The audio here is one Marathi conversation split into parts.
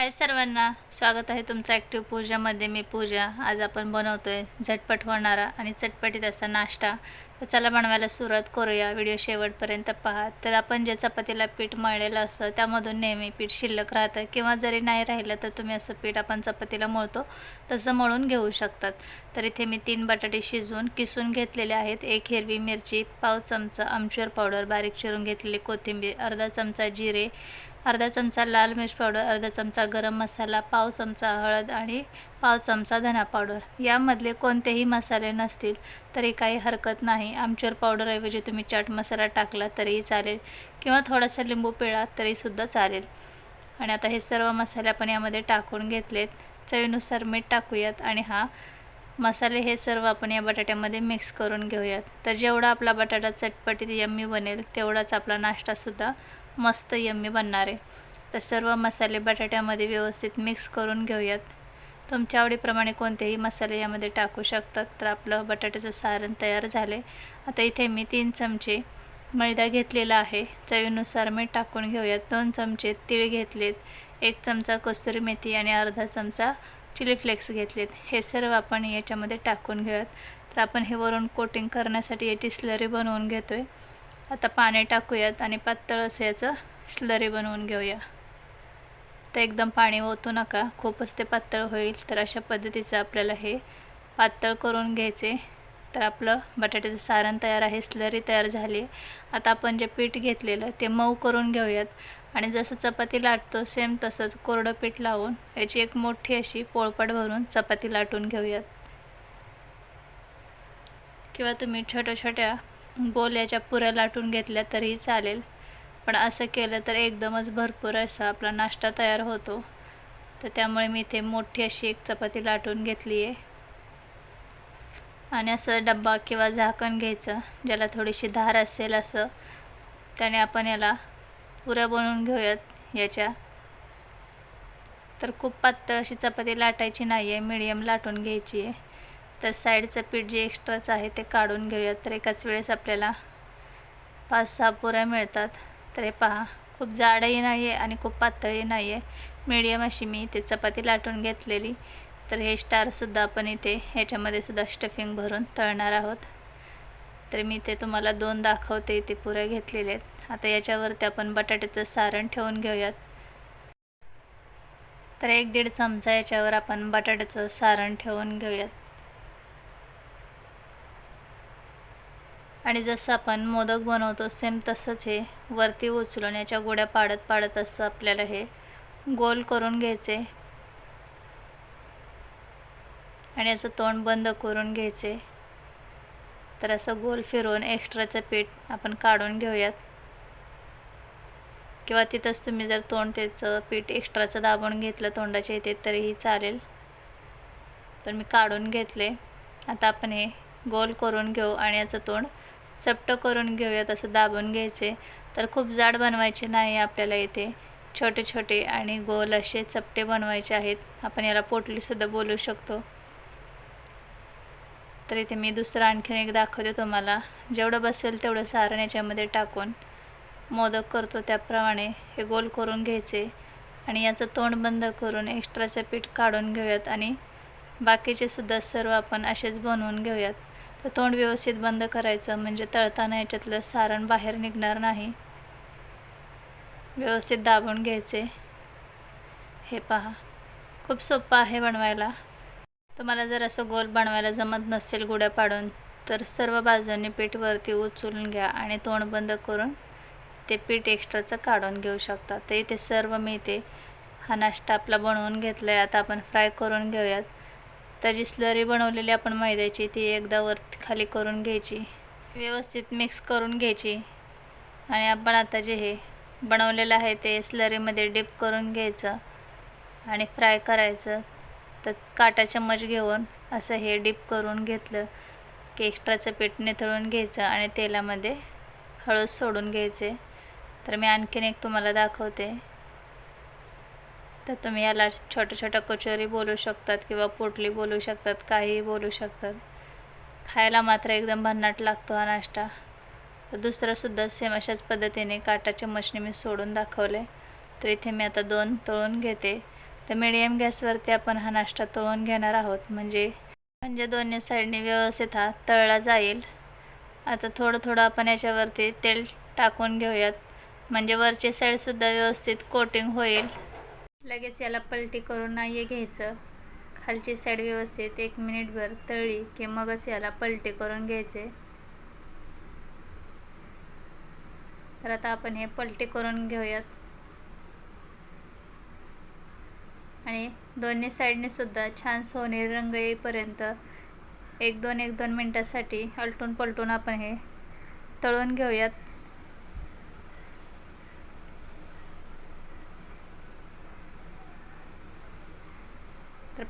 हाय सर्वांना स्वागत आहे तुमचं ॲक्टिव्ह पूजामध्ये मी पूजा. आज आपण बनवतो आहे झटपट होणारा आणि चटपटीत असा नाश्ता. तर चला बनवायला सुरुवात करूया. व्हिडिओ शेवटपर्यंत पहा. तर आपण जे चपातीला पीठ मळलेलं असतं त्यामधून नेहमी पीठ शिल्लक राहतं. किंवा जरी नाही राहिलं तर तुम्ही असं पीठ आपण चपातीला मळतो. तसं मळून घेऊ शकतात. तर इथे मी तीन बटाटे शिजवून किसून घेतलेले आहेत. एक हिरवी मिरची पाव चमचा आमचूर पावडर बारीक चिरून घेतलेली कोथिंबीर अर्धा चमचा जिरे अर्धा चमचा लाल मिर्च पावडर अर्धा चमचा गरम मसाला पाव चमचा हळद आणि पाव चमचा धना पावडर. यामधले कोणतेही मसाले नसतील तरी काही हरकत नाही. आमचूर पावडरऐवजी तुम्ही चाट मसाला टाकला तरीही चालेल किंवा थोडासा लिंबू पिळा तरीसुद्धा चालेल. आणि आता हे सर्व मसाले आपण यामध्ये टाकून घेतलेत. चवीनुसार मीठ टाकूयात आणि हा मसाले हे सर्व आपण या बटाट्यामध्ये मिक्स करून घेऊयात. तर जेवढा आपला बटाटा चटपटीत यम्मी बनेल तेवढाच आपला नाश्तासुद्धा मस्त यम्मी बनणार आहे. तर सर्व मसाले बटाट्यामध्ये व्यवस्थित मिक्स करून घेऊयात. तुमच्या आवडीप्रमाणे कोणतेही मसाले यामध्ये टाकू शकतात. तर आपलं बटाट्याचं सारण तयार झाले आता इथे मी तीन चमचे मैदा घेतलेला आहे. चवीनुसार मीठ टाकून घेऊयात. दोन चमचे तीळ घेतलेत. एक चमचा कस्तुरी मेथी आणि अर्धा चमचा चिली फ्लेक्स घेतलेत. हे सर्व आपण याच्यामध्ये टाकून घेऊयात. तर आपण हे वरून कोटिंग करण्यासाठी याची स्लरी बनवून घेतो आहे आता पाणी टाकूयात आणि पातळ असं याचं स्लरी बनवून घेऊया. तर एकदम पाणी ओतू नका खूपच ते पातळ होईल. तर अशा पद्धतीचं आपल्याला हे पातळ करून घ्यायचे. तर आपलं बटाट्याचं सारण तयार आहे स्लरी तयार झाली. आता आपण जे पीठ घेतलेलं ते मऊ करून घेऊयात. आणि जसं चपाती लाटतो सेम तसंच कोरडं पीठ लावून याची एक मोठी अशी पोळपाट भरून चपाती लाटून घेऊयात. किंवा तुम्ही छोट्या छोट्या बोल्याच्या पुऱ्या लाटून घेतल्या तरीही चालेल. पण असं केलं तर एकदमच भरपूर असा आपला नाश्ता तयार होतो. तर त्यामुळे मी इथे मोठी अशी एक चपाती लाटून घेतली आहे. आणि असं डब्बा किंवा झाकण घ्यायचं ज्याला थोडीशी धार असेल असं त्याने आपण याला पुऱ्या बनवून घेऊयात याच्या. तर खूप पातळ अशी चपाती लाटायची नाही आहे मिडियम लाटून घ्यायची आहे. तर साईडचं पीठ जे एक्स्ट्राचं आहे ते काढून घेऊयात. तर एकाच वेळेस आपल्याला पाच सहा पुऱ्या मिळतात. तर हे पहा खूप जाडही नाही आहे आणि खूप पातळही नाही आहे मीडियम अशी मी इथे चपाती लाटून घेतलेली. तर हे स्टारसुद्धा आपण इथे ह्याच्यामध्ये सुद्धा स्टफिंग भरून तळणार आहोत. तर मी इथे तुम्हाला दोन दाखवते इथे पुऱ्या घेतलेले आहेत. आता याच्यावरती आपण बटाट्याचं सारण ठेवून घेऊयात. तर एक दीड चमचा याच्यावर आपण बटाट्याचं सारण ठेवून घेऊयात. आणि जसं आपण मोदक बनवतो सेम तसंच हे. वरती उचलून याच्या गोड्या पाडत पाडत असं आपल्याला हे गोल करून घ्यायचे. आणि याचं तोंड बंद करून घ्यायचे. तर असं गोल फिरवून एक्स्ट्राचं पीठ आपण काढून घेऊयात. किंवा तिथंच तुम्ही जर तोंड त्याचं पीठ एक्स्ट्राचं दाबून घेतलं तोंडाच्या इथे तरीही चालेल. पण मी काढून घेतले. आता आपण हे गोल करून घेऊ आणि याचं तोंड चपटं करून घेऊयात असं दाबून घ्यायचे. तर खूप जाड बनवायचे नाही आपल्याला इथे. छोटे छोटे आणि गोल असे चपटे बनवायचे आहेत. आपण याला पोटलीसुद्धा बोलू शकतो. तर इथे मी दुसरं आणखीन एक दाखवते तुम्हाला. जेवढं बसेल तेवढं सारण याच्यामध्ये टाकून मोदक करतो त्याप्रमाणे हे गोल करून घ्यायचे. आणि याचं तोंड बंद करून एक्स्ट्राचं पीठ काढून घेऊयात आणि बाकीचे सुद्धा सर्व आपण असेच बनवून घेऊयात. तर तोंड व्यवस्थित बंद करायचं म्हणजे तळताना याच्यातलं सारण बाहेर निघणार नाही. व्यवस्थित दाबून घ्यायचे. हे पहा. खूप सोपं आहे बनवायला. तुम्हाला जर असं गोल बनवायला जमत नसेल गुड्या पाडून तर सर्व बाजूंनी पीठ वरती उचलून घ्या आणि तोंड बंद करून ते पीठ एक्स्ट्राचं काढून घेऊ शकता. ते इथे सर्व मी इथे हा नाश्ता आपला बनवून घेतला आहे आता आपण फ्राय करून घेऊयात. त्याची स्लरी बनवलेली आपण मैद्याची ती एकदा वर खाली करून घ्यायची. व्यवस्थित मिक्स करून घ्यायची. आणि आपण आता जे हे बनवलेलं आहे ते स्लरीमध्ये डिप करून घ्यायचं आणि फ्राय करायचं. तर काटा चम्मच घेऊन असं हे डिप करून घेतलं की एक्स्ट्राचं पीठ निथळून घ्यायचं आणि तेलामध्ये हळद सोडून घ्यायचे. तर मी आणखीन एक तुम्हाला दाखवते. तर तुम्ही याला छोट्या छोट्या कचोरी बोलू शकतात किंवा पोटली बोलू शकतात काहीही बोलू शकतात. खायला मात्र एकदम भन्नाट लागतो हा नाश्ता. तर दुसरंसुद्धा सेम अशाच पद्धतीने काटाच्या मशनी मी सोडून दाखवले. तर इथे मी आता दोन तळून घेते. तर मिडियम गॅसवरती आपण हा नाश्ता तळून घेणार आहोत. म्हणजे म्हणजे दोन्ही साईडने व्यवस्थित हा तळला जाईल. आता थोडं थोडं आपण याच्यावरती तेल टाकून घेऊयात. म्हणजे वरची साईडसुद्धा व्यवस्थित कोटिंग होईल. लगेच याला पलटी करून नाही घ्यायचं. खालची साईड व्यवस्थित एक मिनिटभर तळली की मगच याला पलटी करून घ्यायचे. तर आता आपण हे पलटी करून घेऊयात. आणि दोन्ही साईडने सुद्धा छान सोनेरी रंग येईपर्यंत एक दोन एक दोन मिनटासाठी अलटून पलटून आपण हे तळून घेऊयात.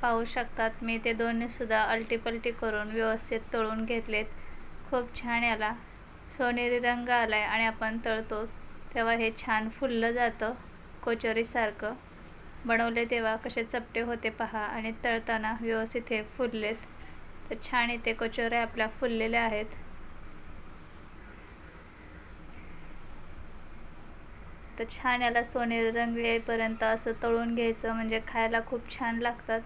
पाहू शकतात. मी ते दोन्हीसुद्धा अलटीपलटी करून व्यवस्थित तळून घेतलेत. खूप छान याला. सोनेरी रंग आला आहे आणि आपण तळतोच. तेव्हा हे छान फुललं जातं कोचोरीसारखं. बनवले तेव्हा कसे चपटे होते पहा. आणि तळताना व्यवस्थित हे फुललेत. तर छान इथे कचोऱ्या आपल्या फुललेल्या आहेत. तर छान याला सोनेरी रंग येईपर्यंत असं तळून घ्यायचं. म्हणजे खायला खूप छान लागतात.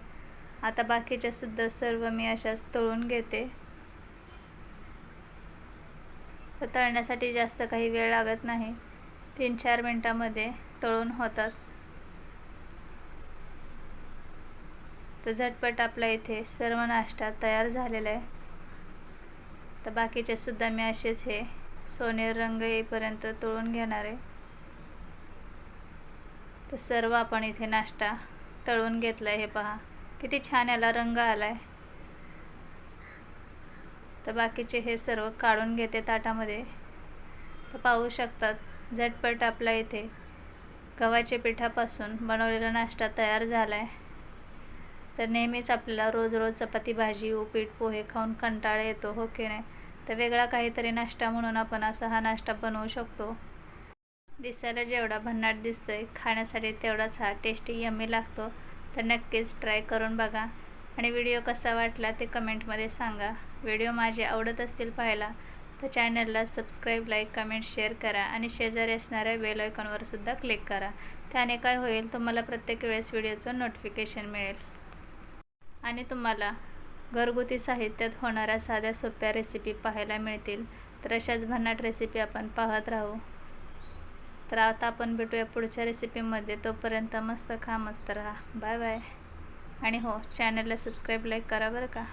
आता बाकीच्या सुद्धा सर्व मी अशाच तळून घेते. तर तळण्यासाठी जास्त काही वेळ लागत नाही. तीन चार मिनटामध्ये तळून होतात. तर झटपट आपला इथे सर्व नाश्ता तयार झालेला आहे. तर बाकीचे सुद्धा मी असेच हे सोनेर रंग येईपर्यंत तळून घेणार आहे. तर सर्व आपण इथे नाश्ता तळून घेतला आहे हे पहा. किती छान याला रंग आला आहे तर बाकीचे हे सर्व काढून घेते ताटामध्ये. तर पाहू शकतात झटपट आपला इथे गव्हाच्या पिठापासून बनवलेला नाश्ता तयार झाला आहे तर नेहमीच आपल्याला रोज रोज चपाती भाजी उपीट पोहे खाऊन कंटाळा येतो हो की नाही? तर वेगळा काहीतरी नाश्ता म्हणून आपण असा हा नाश्ता बनवू शकतो. दिसायला जेवढा भन्नाट दिसतोय खाण्यासाठी तेवढाच हा टेस्टी यम्मी लागतो. तर नक्कीच ट्राय करून बघा. आणि व्हिडिओ कसा वाटला ते कमेंटमध्ये सांगा. व्हिडिओ माझे आवडत असतील पाहायला तर चॅनलला सबस्क्राईब लाईक कमेंट शेअर करा. आणि शेजारी असणाऱ्या बेल आयकॉनवर सुद्धा क्लिक करा. त्याने काय होईल तुम्हाला प्रत्येक वेळेस व्हिडिओचं नोटिफिकेशन मिळेल. आणि तुम्हाला घरगुती साहित्यात होणाऱ्या साध्या सोप्या रेसिपी पाहायला मिळतील. तर अशाच भन्नाट रेसिपी आपण पाहत राहू. तर आता आपण भेटूया पुढच्या रेसिपीमध्ये तोपर्यंत मस्त खा मस्त राहा. बाय बाय आणि हो चॅनलला सबस्क्राईब लाईक करा बरं का.